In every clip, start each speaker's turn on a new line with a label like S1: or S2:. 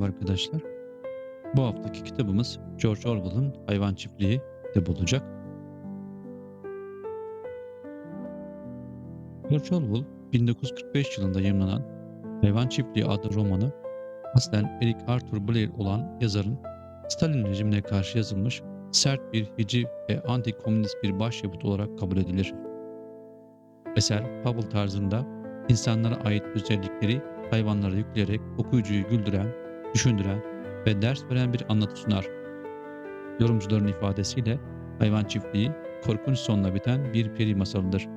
S1: Merhaba arkadaşlar. Bu haftaki kitabımız George Orwell'ın Hayvan Çiftliği kitabı olacak. George Orwell 1945 yılında yayımlanan Hayvan Çiftliği adlı romanı aslen Eric Arthur Blair olan yazarın Stalin rejimine karşı yazılmış sert bir hiciv ve anti-komünist bir başyapıt olarak kabul edilir. Eser Fable tarzında insanlara ait özellikleri hayvanlara yükleyerek okuyucuyu güldüren, düşündüren ve ders veren bir anlatı sunar. Yorumcuların ifadesiyle hayvan çiftliği korkunç sonla biten bir peri masalıdır.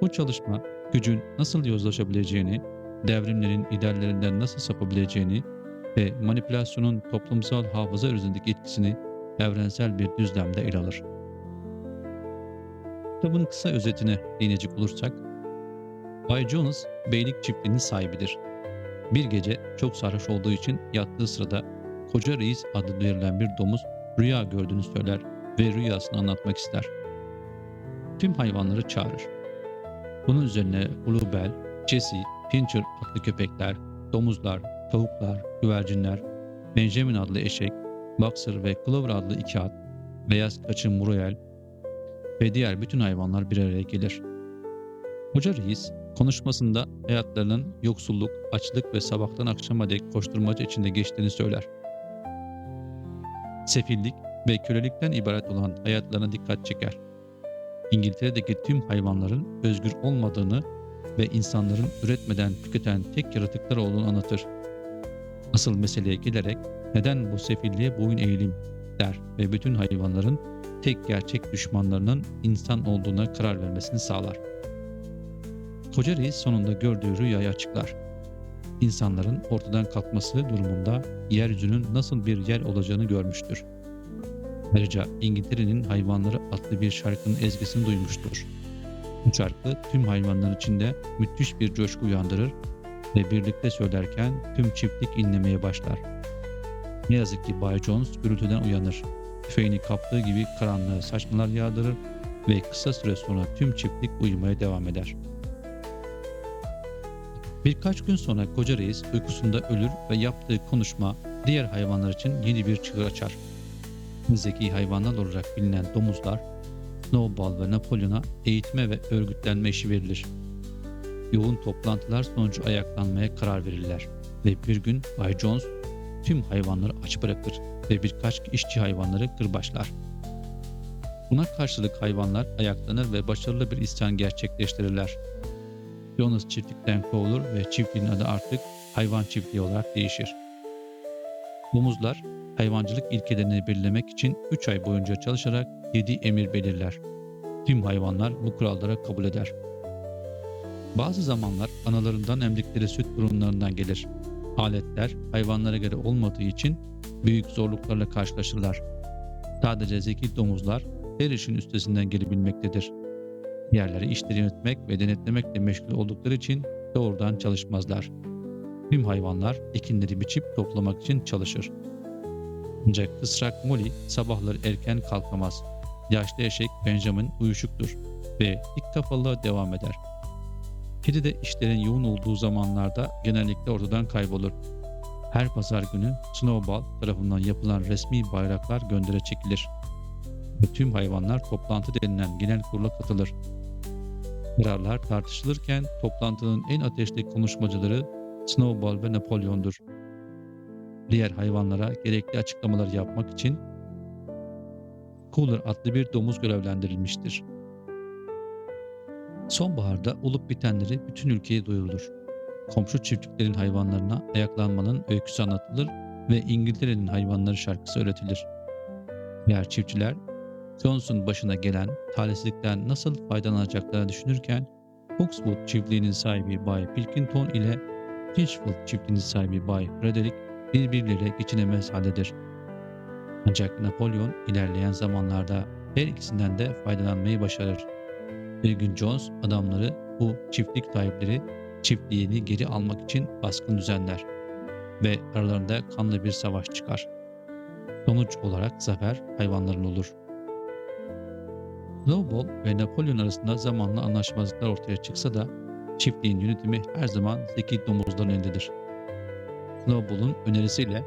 S1: Bu çalışma gücün nasıl yozlaşabileceğini, devrimlerin ideallerinden nasıl sapabileceğini ve manipülasyonun toplumsal hafıza üzerindeki etkisini evrensel bir düzlemde ele alır. Kitabın kısa özetine değinecek olursak, Bay Jones beylik çiftliğinin sahibidir. Bir gece çok sarhoş olduğu için yattığı sırada koca reis adı verilen bir domuz rüya gördüğünü söyler ve rüyasını anlatmak ister. Tüm hayvanları çağırır. Bunun üzerine Bluebell, Jessie, Pincher adlı köpekler, domuzlar, tavuklar, güvercinler, Benjamin adlı eşek, Boxer ve Clover adlı iki at, beyaz kaçın Muriel ve diğer bütün hayvanlar bir araya gelir. Hoca reis konuşmasında hayatlarının yoksulluk, açlık ve sabahtan akşama dek koşturmaca içinde geçtiğini söyler. Sefillik ve kölelikten ibaret olan hayatlarına dikkat çeker. İngiltere'deki tüm hayvanların özgür olmadığını ve insanların üretmeden tüketen tek yaratıklar olduğunu anlatır. Asıl meseleye gelerek neden bu sefilliğe boyun eğilim der ve bütün hayvanların tek gerçek düşmanlarının insan olduğuna karar vermesini sağlar. Koca reis sonunda gördüğü rüyayı açıklar. İnsanların ortadan kalkması durumunda yeryüzünün nasıl bir yer olacağını görmüştür. Ayrıca İngiltere'nin Hayvanları adlı bir şarkının ezgisini duymuştur. Bu şarkı tüm hayvanlar içinde müthiş bir coşku uyandırır ve birlikte söylerken tüm çiftlik inlemeye başlar. Ne yazık ki Bay Jones gürültüden uyanır. Tüfeğini kaptığı gibi karanlığı saçmalar yağdırır ve kısa süre sonra tüm çiftlik uyumaya devam eder. Birkaç gün sonra koca reis uykusunda ölür ve yaptığı konuşma diğer hayvanlar için yeni bir çığır açar. Zeki hayvanlar olarak bilinen domuzlar, Snowball ve Napolyon'a eğitme ve örgütlenme işi verilir. Yoğun toplantılar sonucu ayaklanmaya karar verirler ve bir gün Bay Jones tüm hayvanları aç bırakır ve birkaç işçi hayvanları kırbaçlar. Buna karşılık hayvanlar ayaklanır ve başarılı bir isyan gerçekleştirirler. Jonas çiftlikten kovulur ve çiftliğin adı artık hayvan çiftliği olarak değişir. Domuzlar hayvancılık ilkelerini belirlemek için 3 ay boyunca çalışarak 7 emir belirler. Tüm hayvanlar bu kurallara kabul eder. Bazı zamanlar analarından emdikleri süt burunlarından gelir. Aletler hayvanlara göre olmadığı için büyük zorluklarla karşılaşırlar. Sadece zeki domuzlar her işin üstesinden gelebilmektedir. Diğerleri işleri yönetmek ve denetlemekle meşgul oldukları için doğrudan çalışmazlar. Tüm hayvanlar ekinleri biçip toplamak için çalışır. Ancak kısrak Molly sabahları erken kalkamaz. Yaşlı eşek Benjamin uyuşuktur ve dik kafalılığa devam eder. Kedi de işlerin yoğun olduğu zamanlarda genellikle ortadan kaybolur. Her pazar günü Snowball tarafından yapılan resmi bayraklar göndere çekilir. Ve tüm hayvanlar toplantı denilen genel kurula katılır. Kararlar tartışılırken toplantının en ateşli konuşmacıları Snowball ve Napolyon'dur. Diğer hayvanlara gerekli açıklamalar yapmak için Cooler adlı bir domuz görevlendirilmiştir. Sonbaharda olup bitenleri bütün ülkeye duyurulur. Komşu çiftliklerin hayvanlarına ayaklanmanın öyküsü anlatılır ve İngiltere'nin hayvanları şarkısı öğretilir. Diğer çiftçiler Jones'un başına gelen talihsizlikten nasıl faydalanacaklarını düşünürken Foxwood çiftliğinin sahibi Bay Pilkington ile Finchfield çiftliğinin sahibi Bay Frederick birbirleriyle geçinemez haldedir. Ancak Napolyon ilerleyen zamanlarda her ikisinden de faydalanmayı başarır. Bir gün Jones adamları bu çiftlik sahipleri çiftliğini geri almak için baskın düzenler ve aralarında kanlı bir savaş çıkar. Sonuç olarak zafer hayvanların olur. Snowball ve Napolyon arasında zamanla anlaşmazlıklar ortaya çıksa da çiftliğin yönetimi her zaman zeki domuzların elindedir. Snowball'un önerisiyle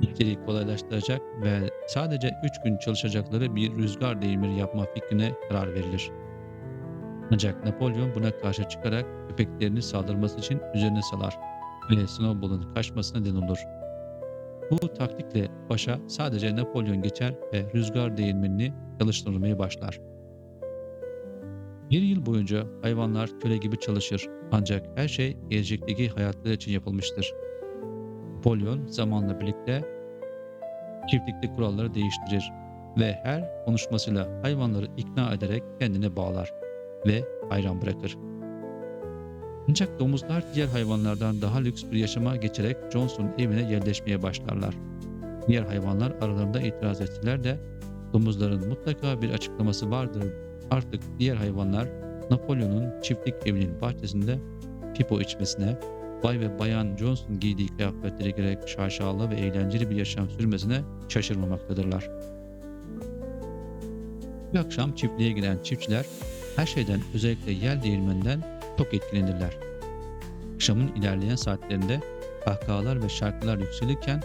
S1: ilkeliği kolaylaştıracak ve sadece 3 gün çalışacakları bir rüzgar değirmeni yapma fikrine karar verilir. Ancak Napolyon buna karşı çıkarak köpeklerini saldırması için üzerine salar ve Snowball'un kaçmasına neden olur. Bu taktikle başa sadece Napolyon geçer ve rüzgar değirmenini çalıştırmaya başlar. Bir yıl boyunca hayvanlar köle gibi çalışır ancak her şey gelecekteki hayatları için yapılmıştır. Napolyon zamanla birlikte çiftlikte kuralları değiştirir ve her konuşmasıyla hayvanları ikna ederek kendine bağlar ve hayran bırakır. Ancak domuzlar diğer hayvanlardan daha lüks bir yaşama geçerek Johnson evine yerleşmeye başlarlar. Diğer hayvanlar aralarında itiraz etseler de domuzların mutlaka bir açıklaması vardır. Artık diğer hayvanlar Napolyon'un çiftlik evinin bahçesinde pipo içmesine, Bay ve Bayan Johnson giydiği kıyafetlere gerek şaşalı ve eğlenceli bir yaşam sürmesine şaşırmamaktadırlar. Bir akşam çiftliğe giren çiftçiler her şeyden özellikle yel değirmeninden çok etkilenirler. Akşamın ilerleyen saatlerinde kahkahalar ve şarkılar yükselirken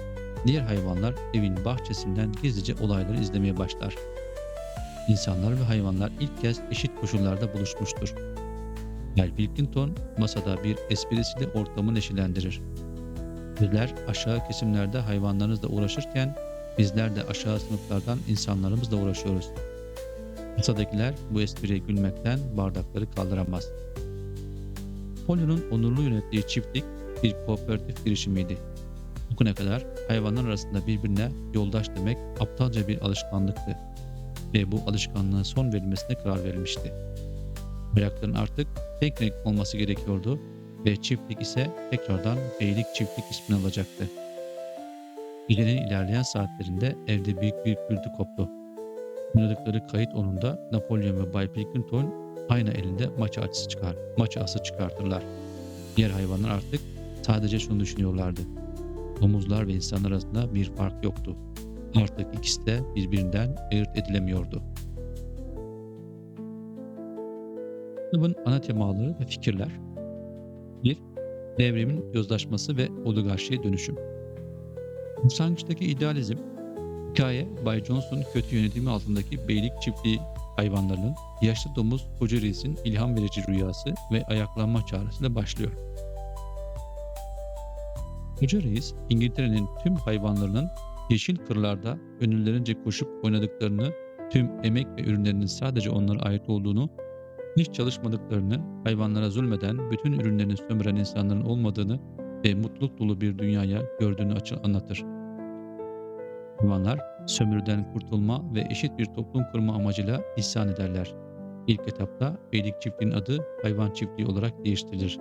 S1: diğer hayvanlar evin bahçesinden gizlice olayları izlemeye başlar. İnsanlar ve hayvanlar ilk kez eşit koşullarda buluşmuştur. Mel Pilkington masada bir esprisiyle ortamı neşelendirir. Bizler aşağı kesimlerde hayvanlarımızla uğraşırken bizler de aşağı sınıflardan insanlarımızla uğraşıyoruz. Masadakiler bu espriye gülmekten bardakları kaldıramaz. Polyo'nun onurlu yönettiği çiftlik bir kooperatif girişimiydi. Bugüne kadar hayvanlar arasında birbirine yoldaş demek aptalca bir alışkanlıktı ve bu alışkanlığın son verilmesine karar verilmişti. Bayrakların artık tek renk olması gerekiyordu ve çiftlik ise tekrardan beylik çiftlik ismini alacaktı. Gecenin ilerleyen saatlerinde evde büyük bir gürültü koptu. Oynadıkları kayıt onunda Napolyon ve Bay Pilkington aynı elinde maç açısı çıkar, maç ası çıkartırlar. Diğer hayvanlar artık sadece şunu düşünüyorlardı. Domuzlar ve insanlar arasında bir fark yoktu. Artık ikisi de birbirinden ayırt edilemiyordu. Kitabın ana temaları ve fikirler 1. Devrimin yozlaşması ve oligarşiye dönüşüm Başlangıçtaki idealizm Hikaye Bay Johnson kötü yönetimi altındaki beylik çiftliği hayvanlarının yaşlı domuz koca reisin ilham verici rüyası ve ayaklanma çağrısıyla başlıyor. Koca reis İngiltere'nin tüm hayvanlarının yeşil kırlarda gönüllerince koşup oynadıklarını, tüm emek ve ürünlerinin sadece onlara ait olduğunu, hiç çalışmadıklarını, hayvanlara zulmeden, bütün ürünlerini sömüren insanların olmadığını ve mutluluk dolu bir dünyaya gördüğünü açı anlatır. Hayvanlar sömürüden kurtulma ve eşit bir toplum kurma amacıyla isyan ederler. İlk etapta beylik çiftliğinin adı hayvan çiftliği olarak değiştirilir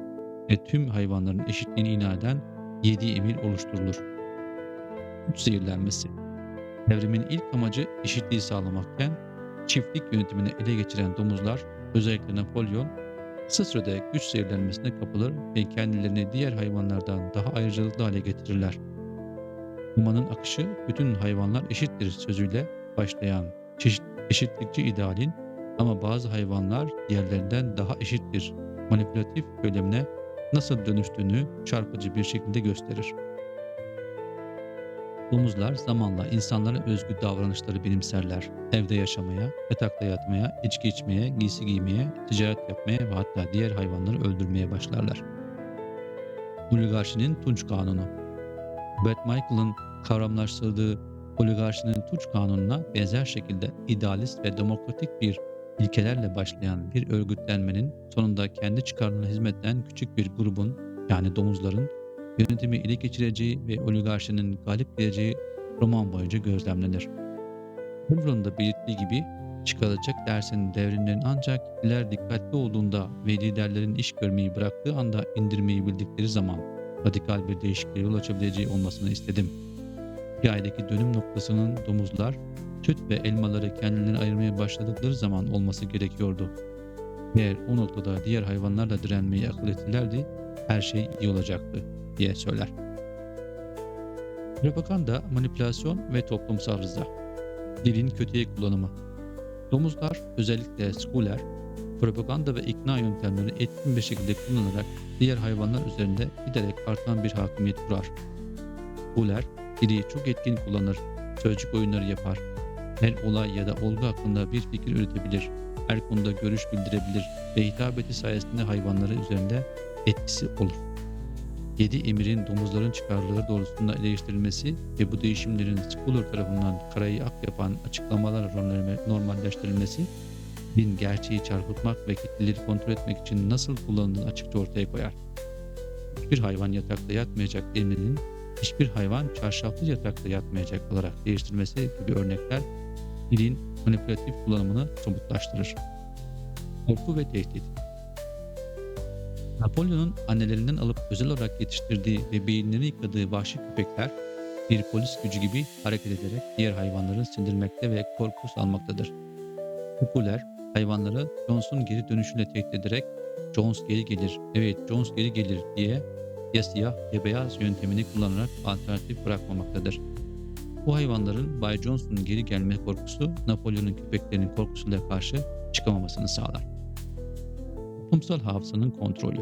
S1: ve tüm hayvanların eşitliğini ilan eden yedi emir oluşturulur. Güç zehirlenmesi Devrimin ilk amacı eşitliği sağlamakken çiftlik yönetimini ele geçiren domuzlar özellikle Napolyon kısa sürede güç zehirlenmesine kapılır ve kendilerini diğer hayvanlardan daha ayrıcalıklı hale getirirler. Humanın akışı bütün hayvanlar eşittir sözüyle başlayan çeşit, eşitlikçi idealin ama bazı hayvanlar diğerlerinden daha eşittir manipülatif söylemine nasıl dönüştüğünü çarpıcı bir şekilde gösterir. Domuzlar zamanla insanlara özgü davranışları benimserler. Evde yaşamaya, yatakta yatmaya, içki içmeye, giysi giymeye, ticaret yapmaya ve hatta diğer hayvanları öldürmeye başlarlar. Oligarşinin Tunç Kanunu Bert Michael'ın kavramlaştırdığı oligarşinin Tunç Kanunu'na benzer şekilde idealist ve demokratik bir ilkelerle başlayan bir örgütlenmenin sonunda kendi çıkarlarına hizmet eden küçük bir grubun yani domuzların yönetimi ele geçireceği ve oligarşinin galip geleceği roman boyunca gözlemlenir. Hoover'ın belirttiği gibi çıkarılacak dersin devrimlerin ancak iler dikkatli olduğunda ve liderlerin iş görmeyi bıraktığı anda indirmeyi bildikleri zaman radikal bir değişikliğe yol açabileceği olmasını istedim. Hikayedeki dönüm noktasının domuzlar, süt ve elmaları kendilerini ayırmaya başladıkları zaman olması gerekiyordu. Eğer o noktada diğer hayvanlarla direnmeyi akıl ettilerdi, her şey iyi olacaktı diye söyler. Propaganda, manipülasyon ve toplumsal rıza. Dilin kötüye kullanımı. Domuzlar, özellikle skuler, propaganda ve ikna yöntemleri etkin bir şekilde kullanarak diğer hayvanlar üzerinde giderek artan bir hakimiyet kurar. Buller dili çok etkin kullanır, sözcük oyunları yapar. Her olay ya da olgu hakkında bir fikir üretebilir, her konuda görüş bildirebilir ve hitabeti sayesinde hayvanları üzerinde etkisi olur. Yedi emirin domuzların çıkarları doğrultusunda eleştirilmesi ve bu değişimlerin Schuller tarafından karayı ak yapan açıklamalarla normalleştirilmesi din gerçeği çarpıtmak ve kitleleri kontrol etmek için nasıl kullanıldığını açıkça ortaya koyar. Hiçbir hayvan yatakta yatmayacak emrinin hiçbir hayvan çarşaflı yatakta yatmayacak olarak değiştirmesi gibi örnekler dilin manipülatif kullanımını somutlaştırır. Korku ve tehdit Napolyon'un annelerinden alıp özel olarak yetiştirdiği ve beyinlerini yıkadığı vahşi köpekler bir polis gücü gibi hareket ederek diğer hayvanları sindirmekte ve korku salmaktadır. Popular hayvanları Jones'un geri dönüşüyle tehdit ederek Jones geri gelir, evet Jones geri gelir diye ya siyah ya beyaz yöntemini kullanarak alternatif bırakmamaktadır. Bu hayvanların Bay Jones'un geri gelme korkusu Napolyon'un köpeklerinin korkusuyla karşı çıkamamasını sağlar. Toplumsal hafızanın kontrolü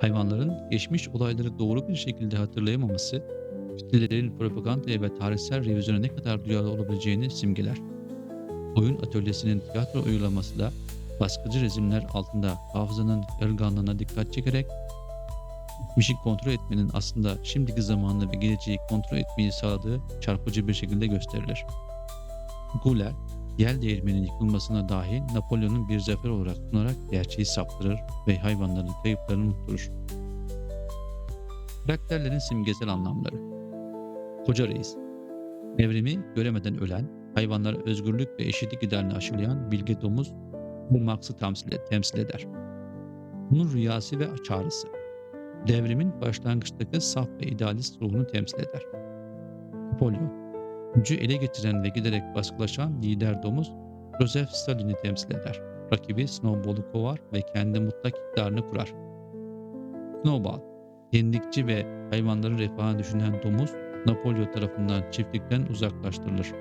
S1: Hayvanların geçmiş olayları doğru bir şekilde hatırlayamaması, kitlelerin propagandaya ve tarihsel revizyona ne kadar duyarlı olabileceğini simgeler. Oyun atölyesinin tiyatro uygulaması da baskıcı rezimler altında hafızanın yarılganlığına dikkat çekerek geçmişi kontrol etmenin aslında şimdiki zamanını ve geleceği kontrol etmeyi sağladığı çarpıcı bir şekilde gösterilir. Guler, yel değirmenin yıkılmasına dahi Napolyon'un bir zafer olarak sunarak gerçeği saptırır ve hayvanların kayıplarını unutturur. Karakterlerin simgesel anlamları Koca Reis Evrimi göremeden ölen, hayvanlara özgürlük ve eşitlik idealini aşılayan bilge domuz bu maksı temsil eder. Bunun rüyası ve çağrısı devrimin başlangıçtaki saf ve idealist ruhunu temsil eder. Napolyon, gücü ele geçiren ve giderek baskılaşan lider domuz Joseph Stalin'i temsil eder. Rakibi Snowball'u kovar ve kendi mutlak iktidarını kurar. Snowball, yenilikçi ve hayvanların refahını düşünen domuz Napolyon tarafından çiftlikten uzaklaştırılır.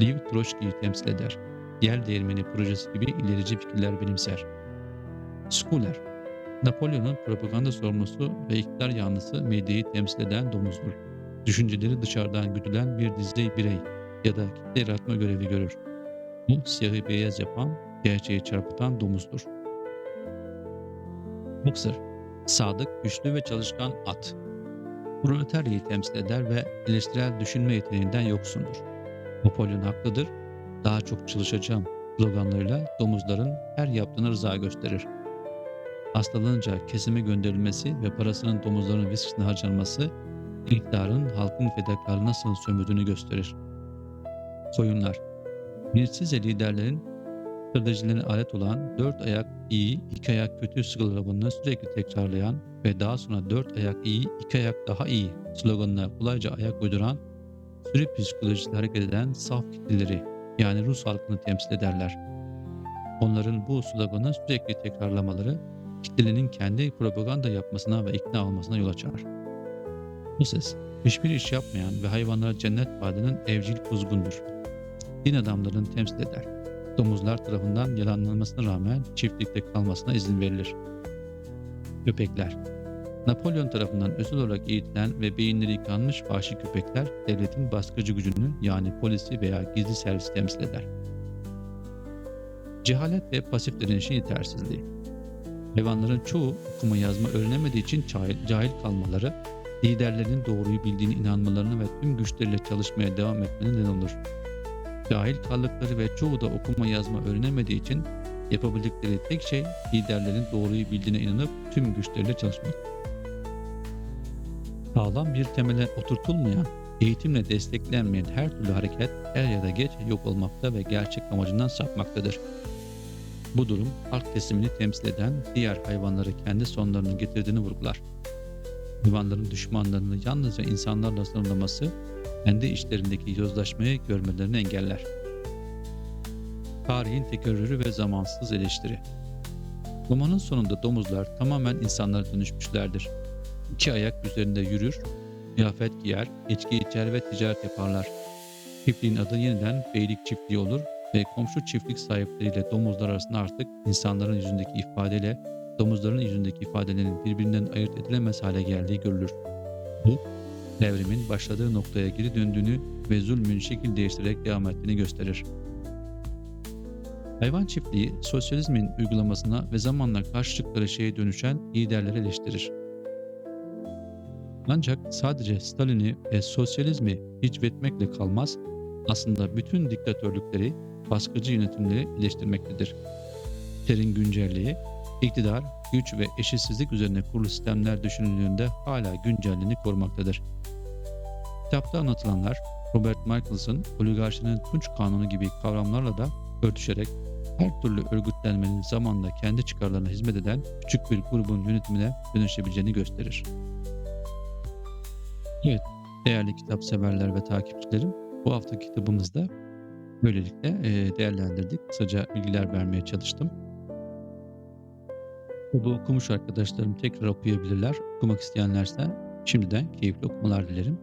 S1: Liv Trotsky'yi temsil eder. Yer değirmeni projesi gibi ilerici fikirler benimser. Schuller, Napolyon'un propaganda sorumlusu ve iktidar yanlısı medyeyi temsil eden domuzdur. Düşünceleri dışarıdan güdülen bir dizide birey ya da kitle yaratma görevi görür. Bu siyahı beyaz yapan, gerçeği çarpıtan domuzdur. Boxer, sadık, güçlü ve çalışkan at. Proletaryayı temsil eder ve eleştirel düşünme yeteneğinden yoksundur. Napolyon haklıdır, daha çok çalışacağım sloganlarıyla domuzların her yaptığına rıza gösterir. Hastalanınca kesime gönderilmesi ve parasının domuzların viskisine harcanması iktidarın halkın fedakarlığı nasıl sömürdüğünü gösterir. Koyunlar Bilinçsizce liderlerin stratejilerine alet olan dört ayak iyi, iki ayak kötü sloganını sürekli tekrarlayan ve daha sonra dört ayak iyi, iki ayak daha iyi sloganına kolayca ayak uyduran sürü psikolojisiyle hareket eden saf kitleleri yani Rus halkını temsil ederler. Onların bu sloganı sürekli tekrarlamaları kitlenin kendi propaganda yapmasına ve ikna olmasına yol açar. Bu hiçbir iş yapmayan ve hayvanlara cennet vaadinin evcil kuzgundur. Din adamlarını temsil eder. Domuzlar tarafından yalanlanmasına rağmen çiftlikte kalmasına izin verilir. Köpekler Napolyon tarafından özel olarak eğitilen ve beyinleri yıkanmış vahşi köpekler devletin baskıcı gücünü yani polisi veya gizli servisi temsil eder. Cehalet ve pasif direnişin yetersizliği Hayvanların çoğu okuma yazma öğrenemediği için cahil, kalmaları, liderlerinin doğruyu bildiğini inanmalarına ve tüm güçleriyle çalışmaya devam etmenin neden olur. Cahil kaldıkları ve çoğu da okuma yazma öğrenemediği için yapabildikleri tek şey liderlerin doğruyu bildiğine inanıp tüm güçleriyle çalışmak. Sağlam bir temele oturtulmayan, eğitimle desteklenmeyen her türlü hareket er ya da geç yok olmakta ve gerçek amacından sapmaktadır. Bu durum halk kesimini temsil eden diğer hayvanları kendi sonlarının getirdiğini vurgular. Hayvanların düşmanlarını yalnızca insanlarla sınırlaması kendi işlerindeki yozlaşmayı görmelerini engeller. Tarihin tekerrürü ve zamansız eleştiri Romanın sonunda domuzlar tamamen insanlara dönüşmüşlerdir. İki ayak üzerinde yürür, kıyafet giyer, içki içer ve ticaret yaparlar. Çiftliğin adı yeniden beylik çiftliği olur ve komşu çiftlik sahipleriyle domuzlar arasında artık insanların yüzündeki ifadeyle domuzların yüzündeki ifadelerin birbirinden ayırt edilemez hale geldiği görülür. Bu, devrimin başladığı noktaya geri döndüğünü ve zulmün şekil değiştirerek devam ettiğini gösterir. Hayvan çiftliği, sosyalizmin uygulamasına ve zamanla karşılıkları şeye dönüşen liderleri eleştirir. Ancak sadece Stalin'i ve sosyalizmi hicvetmekle kalmaz, aslında bütün diktatörlükleri, baskıcı yönetimleri eleştirmektedir. Terin güncelliği, iktidar, güç ve eşitsizlik üzerine kurulu sistemler düşünüldüğünde hala güncelliğini korumaktadır. Kitapta anlatılanlar, Robert Michels'ın oligarşinin tunç kanunu gibi kavramlarla da örtüşerek her türlü örgütlenmenin zamanla kendi çıkarlarına hizmet eden küçük bir grubun yönetimine dönüşebileceğini gösterir. Evet, değerli kitap severler ve takipçilerim, bu hafta kitabımızda böylelikle değerlendirdik. Kısaca bilgiler vermeye çalıştım. Bu okumuş arkadaşlarım tekrar okuyabilirler. Okumak isteyenlerse şimdiden keyifli okumalar dilerim.